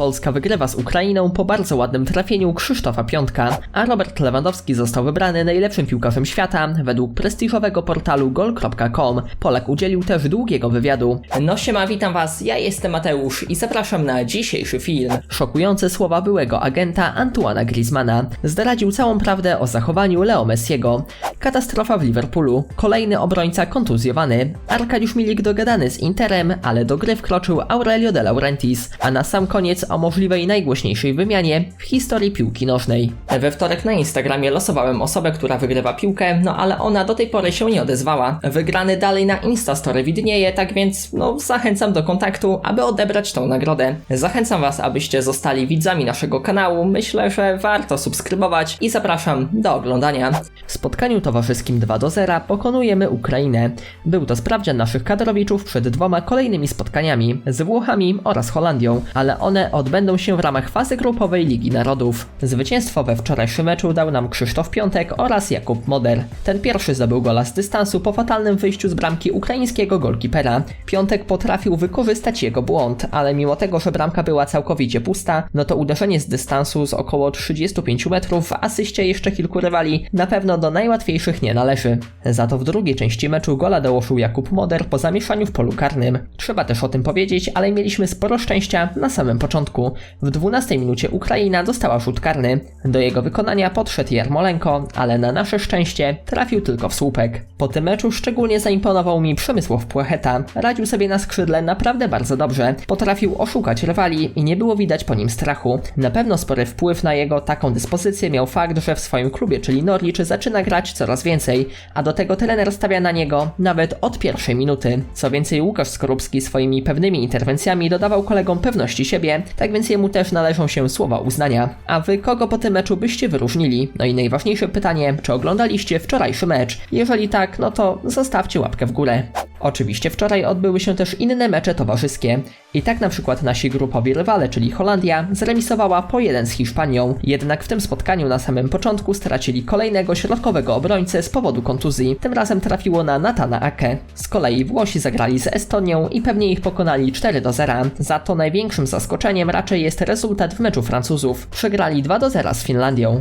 Polska wygrywa z Ukrainą po bardzo ładnym trafieniu Krzysztofa Piątka, a Robert Lewandowski został wybrany najlepszym piłkarzem świata według prestiżowego portalu gol.com. Polak udzielił też długiego wywiadu. No siema, witam was, ja jestem Mateusz i zapraszam na dzisiejszy film. Szokujące słowa byłego agenta Antoana Griezmana. Zdradził całą prawdę o zachowaniu Leo Messiego. Katastrofa w Liverpoolu. Kolejny obrońca kontuzjowany. Arkadiusz Milik dogadany z Interem, ale do gry wkroczył Aurelio de Laurentiis, a na sam koniec o możliwej najgłośniejszej wymianie w historii piłki nożnej. We wtorek na Instagramie losowałem osobę, która wygrywa piłkę, no ale ona do tej pory się nie odezwała. Wygrany dalej na Instastory widnieje, tak więc no zachęcam do kontaktu, aby odebrać tą nagrodę. Zachęcam was, abyście zostali widzami naszego kanału, myślę, że warto subskrybować i zapraszam do oglądania. W spotkaniu towarzyskim 2 do 0 pokonujemy Ukrainę. Był to sprawdzian naszych kadrowiczów przed dwoma kolejnymi spotkaniami z Włochami oraz Holandią, ale one odbędą się w ramach fazy grupowej Ligi Narodów. Zwycięstwo we wczorajszym meczu dał nam Krzysztof Piątek oraz Jakub Moder. Ten pierwszy zdobył gola z dystansu po fatalnym wyjściu z bramki ukraińskiego golkipera. Piątek potrafił wykorzystać jego błąd, ale mimo tego, że bramka była całkowicie pusta, no to uderzenie z dystansu z około 35 metrów w asyście jeszcze kilku rywali na pewno do najłatwiejszych nie należy. Za to w drugiej części meczu gola dołożył Jakub Moder po zamieszaniu w polu karnym. Trzeba też o tym powiedzieć, ale mieliśmy sporo szczęścia na samym początku. W 12 minucie Ukraina dostała rzut karny. Do jego wykonania podszedł Jarmolenko, ale na nasze szczęście trafił tylko w słupek. Po tym meczu szczególnie zaimponował mi Przemysław Płacheta. Radził sobie na skrzydle naprawdę bardzo dobrze. Potrafił oszukać rywali i nie było widać po nim strachu. Na pewno spory wpływ na jego taką dyspozycję miał fakt, że w swoim klubie, czyli Norwich, zaczyna grać coraz więcej, a do tego trener stawia na niego nawet od pierwszej minuty. Co więcej, Łukasz Skorupski swoimi pewnymi interwencjami dodawał kolegom pewności siebie, tak więc jemu też należą się słowa uznania. A wy kogo po tym meczu byście wyróżnili? No i najważniejsze pytanie, czy oglądaliście wczorajszy mecz? Jeżeli tak, no to zostawcie łapkę w górę. Oczywiście wczoraj odbyły się też inne mecze towarzyskie. I tak na przykład nasi grupowi rywale, czyli Holandia, zremisowała po jeden z Hiszpanią. Jednak w tym spotkaniu na samym początku stracili kolejnego środkowego obrońcę z powodu kontuzji. Tym razem trafiło na Natana Ake. Z kolei Włosi zagrali z Estonią i pewnie ich pokonali 4 do 0. Za to największym zaskoczeniem raczej jest rezultat w meczu Francuzów. Przegrali 2 do 0 z Finlandią.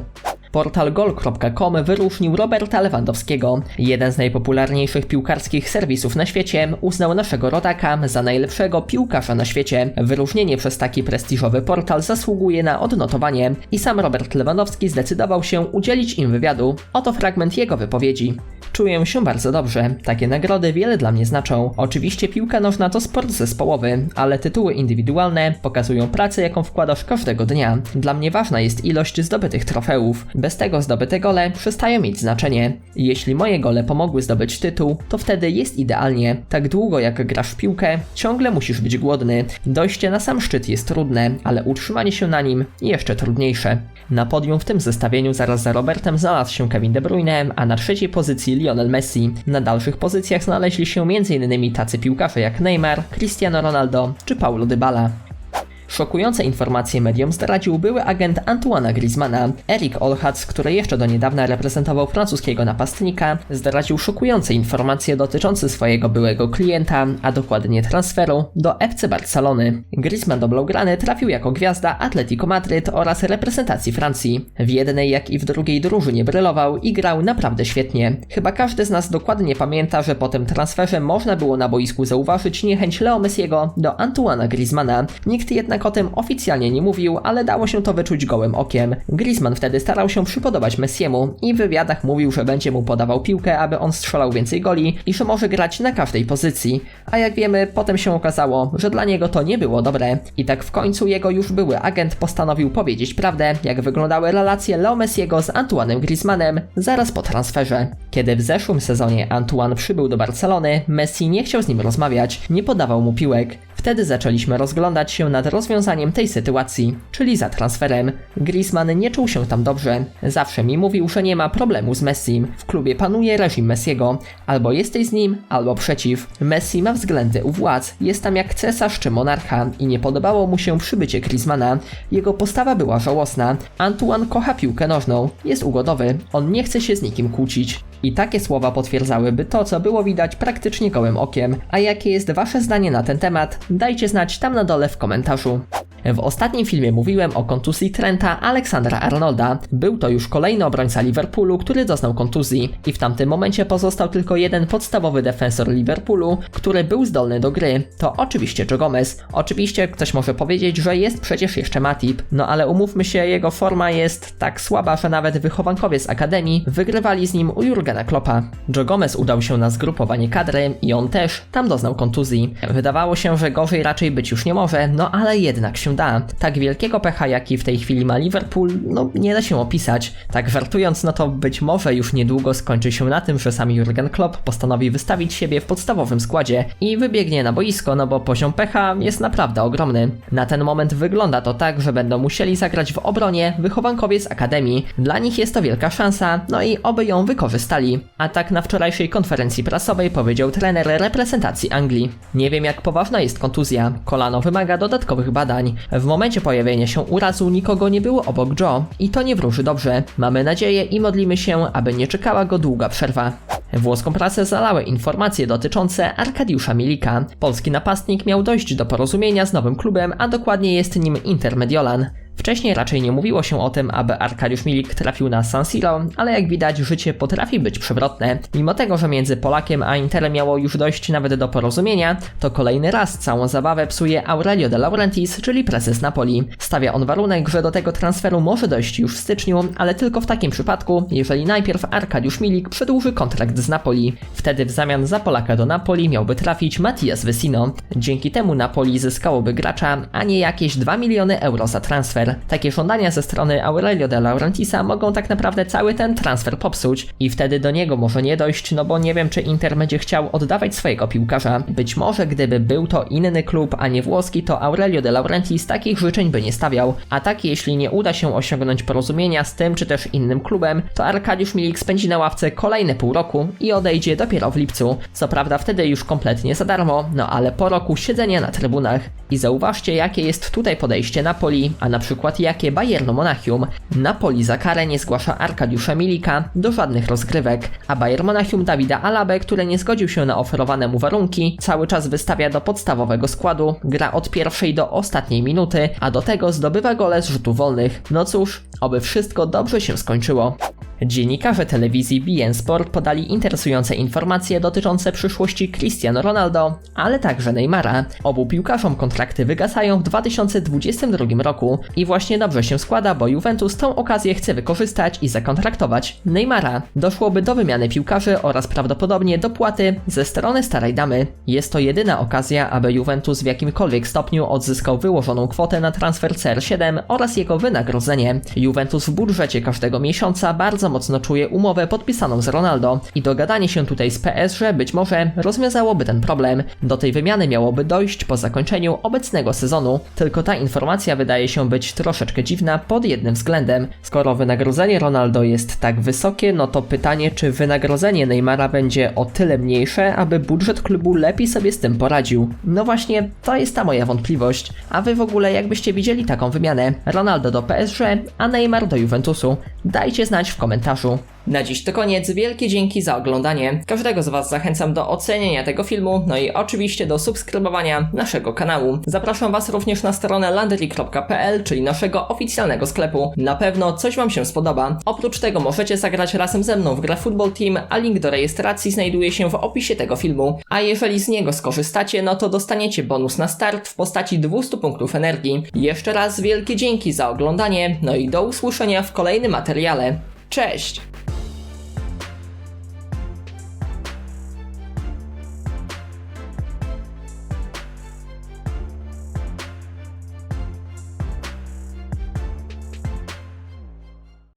Portal gol.com wyróżnił Roberta Lewandowskiego. Jeden z najpopularniejszych piłkarskich serwisów na świecie uznał naszego rodaka za najlepszego piłkarza na świecie. Wyróżnienie przez taki prestiżowy portal zasługuje na odnotowanie i sam Robert Lewandowski zdecydował się udzielić im wywiadu. Oto fragment jego wypowiedzi. Czuję się bardzo dobrze. Takie nagrody wiele dla mnie znaczą. Oczywiście piłka nożna to sport zespołowy, ale tytuły indywidualne pokazują pracę, jaką wkładasz każdego dnia. Dla mnie ważna jest ilość zdobytych trofeów. Bez tego zdobyte gole przestają mieć znaczenie. Jeśli moje gole pomogły zdobyć tytuł, to wtedy jest idealnie. Tak długo jak grasz w piłkę, ciągle musisz być głodny. Dojście na sam szczyt jest trudne, ale utrzymanie się na nim jeszcze trudniejsze. Na podium w tym zestawieniu zaraz za Robertem znalazł się Kevin De Bruyne, a na trzeciej pozycji Lionel Messi. Na dalszych pozycjach znaleźli się m.in. tacy piłkarze jak Neymar, Cristiano Ronaldo czy Paulo Dybala. Szokujące informacje mediom zdradził były agent Antoana Griezmana. Eric Olhatz, który jeszcze do niedawna reprezentował francuskiego napastnika, zdradził szokujące informacje dotyczące swojego byłego klienta, a dokładnie transferu do FC Barcelony. Griezmann do Blaugrany trafił jako gwiazda Atletico Madryt oraz reprezentacji Francji. W jednej jak i w drugiej drużynie brylował i grał naprawdę świetnie. Chyba każdy z nas dokładnie pamięta, że po tym transferze można było na boisku zauważyć niechęć Leo Messiego do Antoana Griezmana. Nikt jednak o tym oficjalnie nie mówił, ale dało się to wyczuć gołym okiem. Griezmann wtedy starał się przypodobać Messiemu i w wywiadach mówił, że będzie mu podawał piłkę, aby on strzelał więcej goli i że może grać na każdej pozycji. A jak wiemy, potem się okazało, że dla niego to nie było dobre. I tak w końcu jego już były agent postanowił powiedzieć prawdę, jak wyglądały relacje Leo Messiego z Antoinem Griezmannem zaraz po transferze. Kiedy w zeszłym sezonie Antoine przybył do Barcelony, Messi nie chciał z nim rozmawiać, nie podawał mu piłek. Wtedy zaczęliśmy rozglądać się nad rozwiązaniem tej sytuacji, czyli za transferem. Griezmann nie czuł się tam dobrze. Zawsze mi mówił, że nie ma problemu z Messim. W klubie panuje reżim Messiego. Albo jesteś z nim, albo przeciw. Messi ma względy u władz. Jest tam jak cesarz czy monarcha i nie podobało mu się przybycie Griezmana. Jego postawa była żałosna. Antoine kocha piłkę nożną. Jest ugodowy. On nie chce się z nikim kłócić. I takie słowa potwierdzałyby to, co było widać praktycznie gołym okiem. A jakie jest wasze zdanie na ten temat? Dajcie znać tam na dole w komentarzu. W ostatnim filmie mówiłem o kontuzji Trenta Aleksandra Arnolda. Był to już kolejny obrońca Liverpoolu, który doznał kontuzji i w tamtym momencie pozostał tylko jeden podstawowy defensor Liverpoolu, który był zdolny do gry. To oczywiście Joe Gomez. Oczywiście ktoś może powiedzieć, że jest przecież jeszcze Matip, no ale umówmy się, jego forma jest tak słaba, że nawet wychowankowie z Akademii wygrywali z nim u Jurgena Kloppa. Joe Gomez udał się na zgrupowanie kadry i on też tam doznał kontuzji. Wydawało się, że gorzej raczej być już nie może, no ale jednak się da. Tak wielkiego pecha, jaki w tej chwili ma Liverpool, no nie da się opisać. Tak żartując, no to być może już niedługo skończy się na tym, że sam Jurgen Klopp postanowi wystawić siebie w podstawowym składzie i wybiegnie na boisko, no bo poziom pecha jest naprawdę ogromny. Na ten moment wygląda to tak, że będą musieli zagrać w obronie wychowankowie z Akademii. Dla nich jest to wielka szansa, no i oby ją wykorzystali. A tak na wczorajszej konferencji prasowej powiedział trener reprezentacji Anglii. Nie wiem jak poważna jest kontuzja, kolano wymaga dodatkowych badań. W momencie pojawienia się urazu nikogo nie było obok Joe i to nie wróży dobrze. Mamy nadzieję i modlimy się, aby nie czekała go długa przerwa. Włoską prasę zalały informacje dotyczące Arkadiusza Milika. Polski napastnik miał dojść do porozumienia z nowym klubem, a dokładnie jest nim Inter Mediolan. Wcześniej raczej nie mówiło się o tym, aby Arkadiusz Milik trafił na San Siro, ale jak widać życie potrafi być przewrotne. Mimo tego, że między Polakiem a Interem miało już dojść nawet do porozumienia, to kolejny raz całą zabawę psuje Aurelio de Laurentiis, czyli prezes Napoli. Stawia on warunek, że do tego transferu może dojść już w styczniu, ale tylko w takim przypadku, jeżeli najpierw Arkadiusz Milik przedłuży kontrakt z Napoli. Wtedy w zamian za Polaka do Napoli miałby trafić Matias Vecino. Dzięki temu Napoli zyskałoby gracza, a nie jakieś 2 miliony euro za transfer. Takie żądania ze strony Aurelio de Laurentisa mogą tak naprawdę cały ten transfer popsuć i wtedy do niego może nie dojść, no bo nie wiem czy Inter będzie chciał oddawać swojego piłkarza. Być może gdyby był to inny klub, a nie włoski, to Aurelio de Laurentiis takich życzeń by nie stawiał. A tak jeśli nie uda się osiągnąć porozumienia z tym czy też innym klubem, to Arkadiusz Milik spędzi na ławce kolejne pół roku i odejdzie dopiero w lipcu. Co prawda wtedy już kompletnie za darmo, no ale po roku siedzenia na trybunach. I zauważcie jakie jest tutaj podejście Napoli, a na przykład jakie Bayernu Monachium. Napoli za karę nie zgłasza Arkadiusza Milika do żadnych rozgrywek, a Bayern Monachium Dawida Alabę, który nie zgodził się na oferowane mu warunki, cały czas wystawia do podstawowego składu, gra od pierwszej do ostatniej minuty, a do tego zdobywa gole z rzutów wolnych. No cóż, oby wszystko dobrze się skończyło. Dziennikarze telewizji BN Sport podali interesujące informacje dotyczące przyszłości Cristiano Ronaldo, ale także Neymara. Obu piłkarzom kontrakty wygasają w 2022 roku i właśnie dobrze się składa, bo Juventus tą okazję chce wykorzystać i zakontraktować Neymara. Doszłoby do wymiany piłkarzy oraz prawdopodobnie dopłaty ze strony starej damy. Jest to jedyna okazja, aby Juventus w jakimkolwiek stopniu odzyskał wyłożoną kwotę na transfer CR7 oraz jego wynagrodzenie. Juventus w budżecie każdego miesiąca bardzo mocno czuje umowę podpisaną z Ronaldo i dogadanie się tutaj z PSG być może rozwiązałoby ten problem. Do tej wymiany miałoby dojść po zakończeniu obecnego sezonu, tylko ta informacja wydaje się być troszeczkę dziwna pod jednym względem. Skoro wynagrodzenie Ronaldo jest tak wysokie, no to pytanie, czy wynagrodzenie Neymara będzie o tyle mniejsze, aby budżet klubu lepiej sobie z tym poradził. No właśnie, to jest ta moja wątpliwość. A wy w ogóle jakbyście widzieli taką wymianę? Ronaldo do PSG, a Neymar do Juventusu? Dajcie znać w komentarzu. Na dziś to koniec, wielkie dzięki za oglądanie. Każdego z Was zachęcam do oceniania tego filmu, no i oczywiście do subskrybowania naszego kanału. Zapraszam Was również na stronę landery.pl, czyli naszego oficjalnego sklepu. Na pewno coś Wam się spodoba. Oprócz tego możecie zagrać razem ze mną w grę Football Team, a link do rejestracji znajduje się w opisie tego filmu. A jeżeli z niego skorzystacie, no to dostaniecie bonus na start w postaci 200 punktów energii. Jeszcze raz wielkie dzięki za oglądanie, no i do usłyszenia w kolejnym materiale. Cześć!